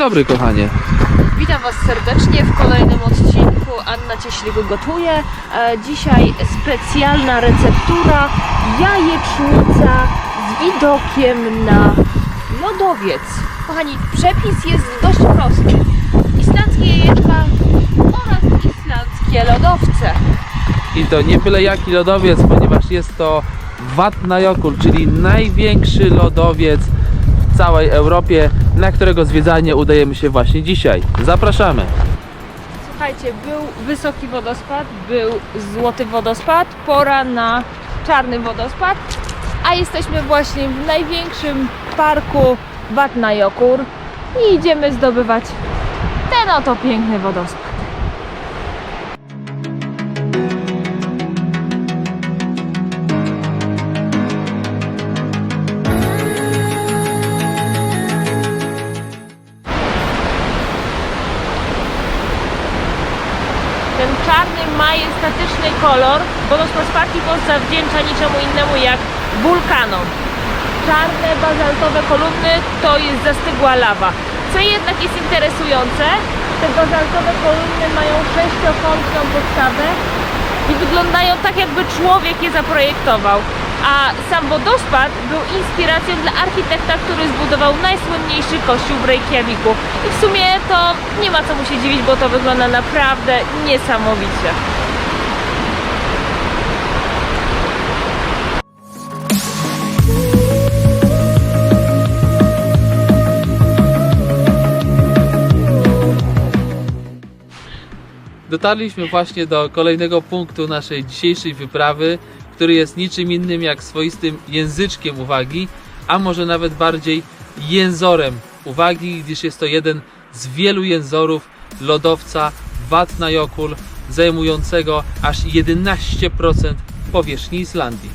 dobry, kochanie. Witam Was serdecznie w kolejnym odcinku. Anna Cieślik gotuje. E, Dzisiaj specjalna receptura jajecznica z widokiem na lodowiec. Kochani, przepis jest dość prosty. Islandzkie jajeczka oraz islandzkie lodowce. I to nie byle jaki lodowiec, ponieważ jest to Vatnajökull, czyli największy lodowiec całej Europie, na którego zwiedzanie udajemy się właśnie dzisiaj. Zapraszamy. Słuchajcie, był wysoki wodospad, był złoty wodospad, pora na czarny wodospad, a jesteśmy właśnie w największym parku Vatnajökull i idziemy zdobywać ten oto piękny wodospad. Czarny, majestatyczny kolor wodospad Spartacus zawdzięcza niczemu innemu jak wulkanom. Czarne, bazaltowe kolumny to jest zastygła lawa. Co jednak jest interesujące, te bazaltowe kolumny mają sześciokątną podstawę i wyglądają tak, jakby człowiek je zaprojektował. A sam wodospad był inspiracją dla architekta, który zbudował najsłynniejszy kościół w Reykjaviku. I w sumie to nie ma co mu się dziwić, bo to wygląda naprawdę niesamowicie. Dotarliśmy właśnie do kolejnego punktu naszej dzisiejszej wyprawy, który jest niczym innym jak swoistym języczkiem uwagi, a może nawet bardziej jęzorem uwagi, gdyż jest to jeden z wielu jęzorów lodowca Vatnajökull, zajmującego aż 11% powierzchni Islandii.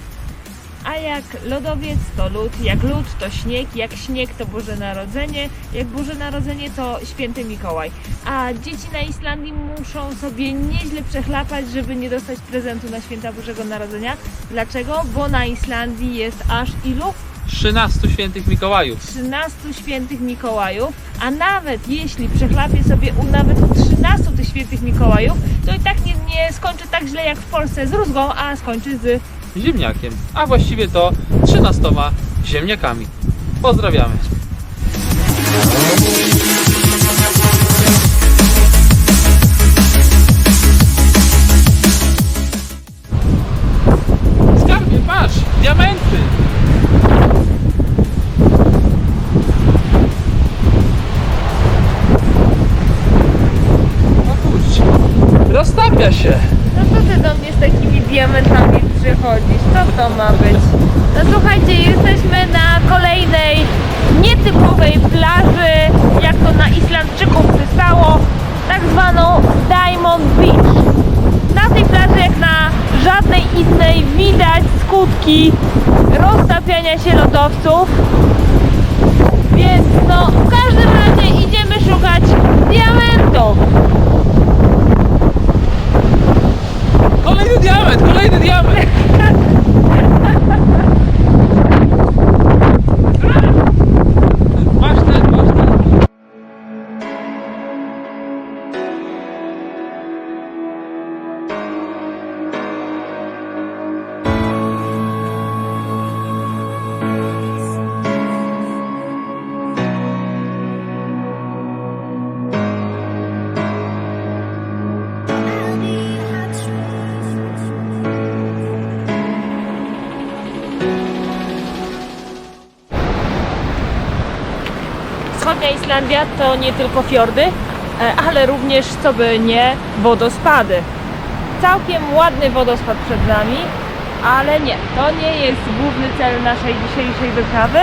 A jak lodowiec to lód, jak lód to śnieg, jak śnieg to Boże Narodzenie, jak Boże Narodzenie to Święty Mikołaj. A dzieci na Islandii muszą sobie nieźle przechlapać, żeby nie dostać prezentu na Święta Bożego Narodzenia. Dlaczego? Bo na Islandii jest aż ilu? 13 świętych Mikołajów. 13 świętych Mikołajów, a nawet jeśli przechlapię sobie u nawet u 13 tych świętych Mikołajów, to i tak nie, nie skończy tak źle jak w Polsce z rózgą, a skończy z ziemniakiem, a właściwie to 13 ziemniakami. Pozdrawiamy. Skarbie, patrz, diamenty! Roztapia się. Z takimi diamentami przychodzisz? Co to ma być? No słuchajcie, jesteśmy na kolejnej nietypowej plaży, jak to na Islandczyków przystało, tak zwaną Diamond Beach. Na tej plaży jak na żadnej innej widać skutki roztapiania się lodowców. Wschodnia Islandia to nie tylko fiordy, e, ale również, co by nie, wodospady. Całkiem ładny wodospad przed nami, ale nie, to nie jest główny cel naszej dzisiejszej wyprawy,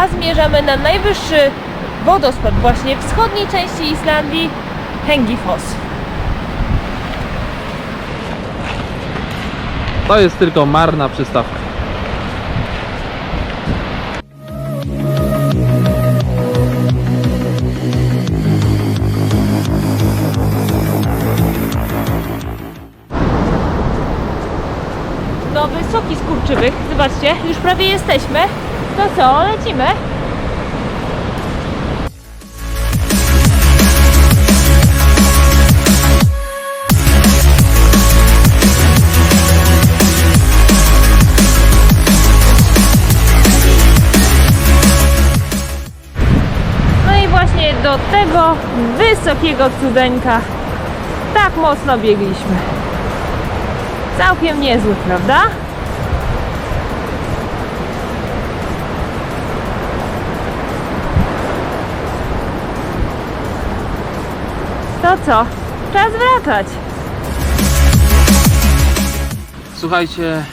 a zmierzamy na najwyższy wodospad właśnie w wschodniej części Islandii, Hengifoss. To jest tylko marna przystawka. bananowy, soki z kurczywych. Zobaczcie, już prawie jesteśmy. To co, lecimy? No do tego wysokiego cudeńka tak mocno biegliśmy. Całkiem niezły, prawda? To co? Czas wracać. Słuchajcie,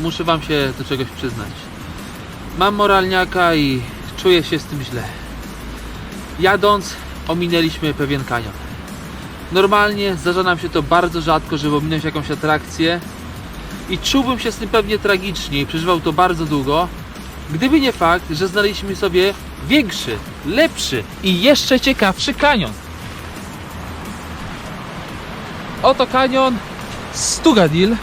muszę wam się do czegoś przyznać. Mam moralniaka i czuję się z tym źle. Jadąc, ominęliśmy pewien kanion. Normalnie zdarza nam się to bardzo rzadko, żeby ominąć jakąś atrakcję i czułbym się z tym pewnie tragicznie i przeżywał to bardzo długo, gdyby nie fakt, że znaleźliśmy sobie większy, lepszy i jeszcze ciekawszy kanion. Oto kanion Stugadil,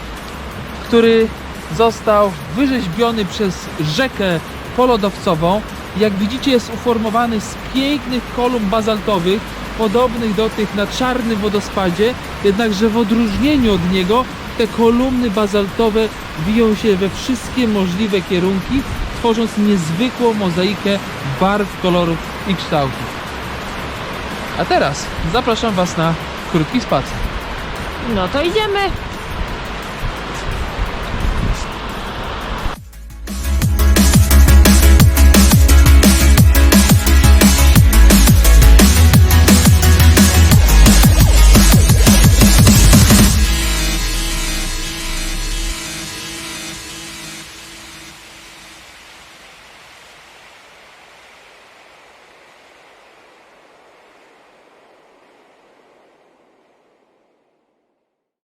który został wyrzeźbiony przez rzekę polodowcową. Jak widzicie jest uformowany z pięknych kolumn bazaltowych, podobnych do tych na czarnym wodospadzie, jednakże w odróżnieniu od niego te kolumny bazaltowe wiją się we wszystkie możliwe kierunki, tworząc niezwykłą mozaikę barw, kolorów i kształtów. A teraz zapraszam Was na krótki spacer. No to idziemy.